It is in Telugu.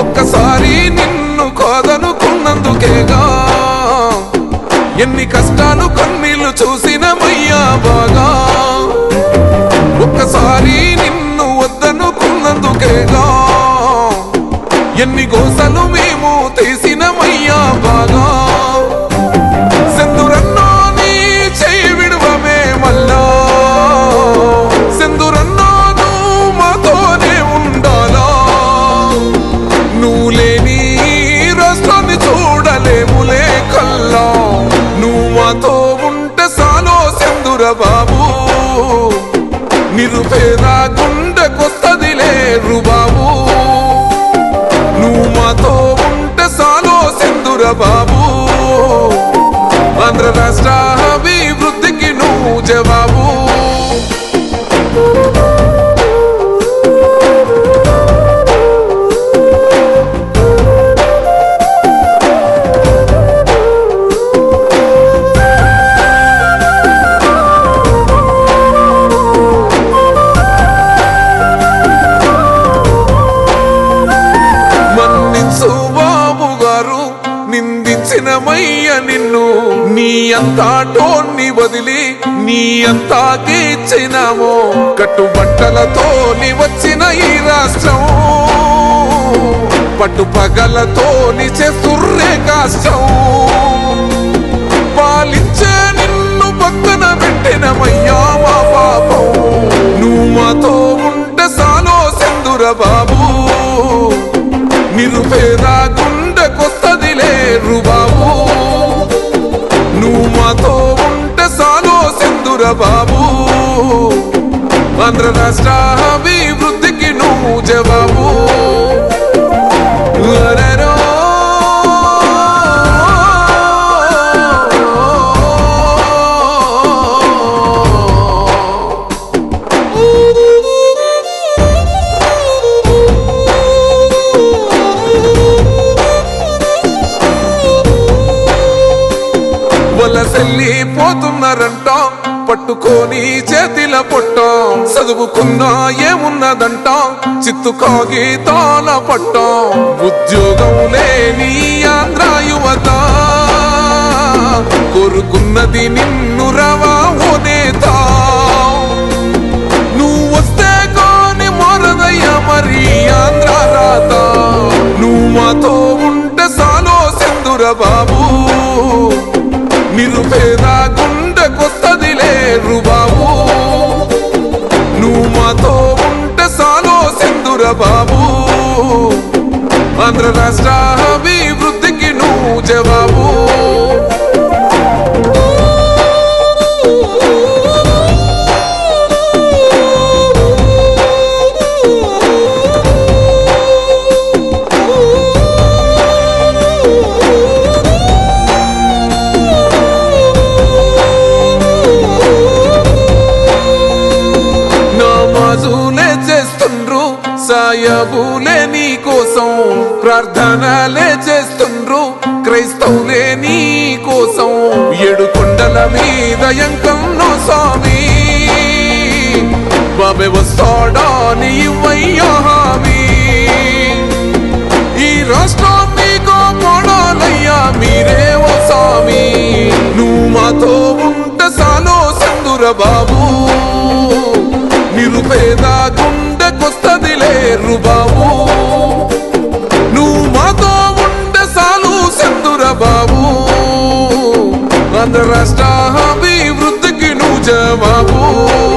ఒక్కసారి నిన్ను కోదనుకున్నందుకేగా? ఎన్ని కష్టాలు కన్నీళ్ళు చూసినమయ్యా బాగా? ఒక్కసారి నిన్ను వద్దనుకున్నందుకేగా? ఎన్ని గోసలు మేము తీసినమయ్యా బాగా? నిరుపేద గుండెకొస్తదిలే బాబు. నువ్వు మాతో ఉంటే సాలో సింధుర బాబు. సుబాబు గారు నిందించిన నిన్ను నీ అంతా టోన్ని వదిలి నీ అంతా గీచినామో కట్టుబట్టలతో వచ్చిన ఈ రాష్ట్రం. పట్టు పగలతో నీ చేస్తుర్రే కాష్టం. పాలించే నిన్ను పక్కన పెట్టినమయ్యా మా పాపం. నువ్వు మాతో ఉంటే సాలో సింధుర బాబు నిరుపేద గుండెకొస్తదిలే రుబాబు నువ్వు మాతో ఉంటే సాలో సింధుర బాబు. ఆంధ్ర రాష్ట్ర అభివృద్ధికి నువ్వు జవాబు. తల్లి పోతున్నారంట పట్టుకొని చేతిల పొట్టం. చదువుకున్నా ఏమున్నదంట చిత్తు కాగితాల పట్టం. ఉద్యోగం లేని ఆంధ్ర యువత కోరుకున్నది నిన్ను రవా ఓ నేత నువ్వు వస్తే కాని మారదయ్యా మరి ఆంధ్ర రాత. నువ్వు మాతో ఉంటే సాలో సింధుర బాబు. నిరుపేద గుండెకొస్తదిలే బాబు. నువ్వు మాతో ఉంటే సాలో సింధుర బాబు. ఆంధ్ర రాష్ట్ర అభివృద్ధికి నువ్వు జవాబు. చేస్తుండ్రు సాయబులే నీ కోసం ప్రార్థనలే చేస్తుండ్రు. క్రైస్తవులే నీ కోసం ఏడు కొండల మీద ఎంకన్ను స్వామి. బాబే వస్తాడా నీ ఇవ్వయ్యా హామీ. ఈ రాష్ట్రాన్ని కాపాడాలయ్యా మీరే ఓ స్వామి. నువ్వు మాతో ఉంట సాలో సందుర బాబు. బాబు. నువ్వు మాతో ఉంటే సాలు సందుర బాబు. ఆంధ్ర రాష్ట్ర అభివృద్ధికి నువ్వు జవాబు.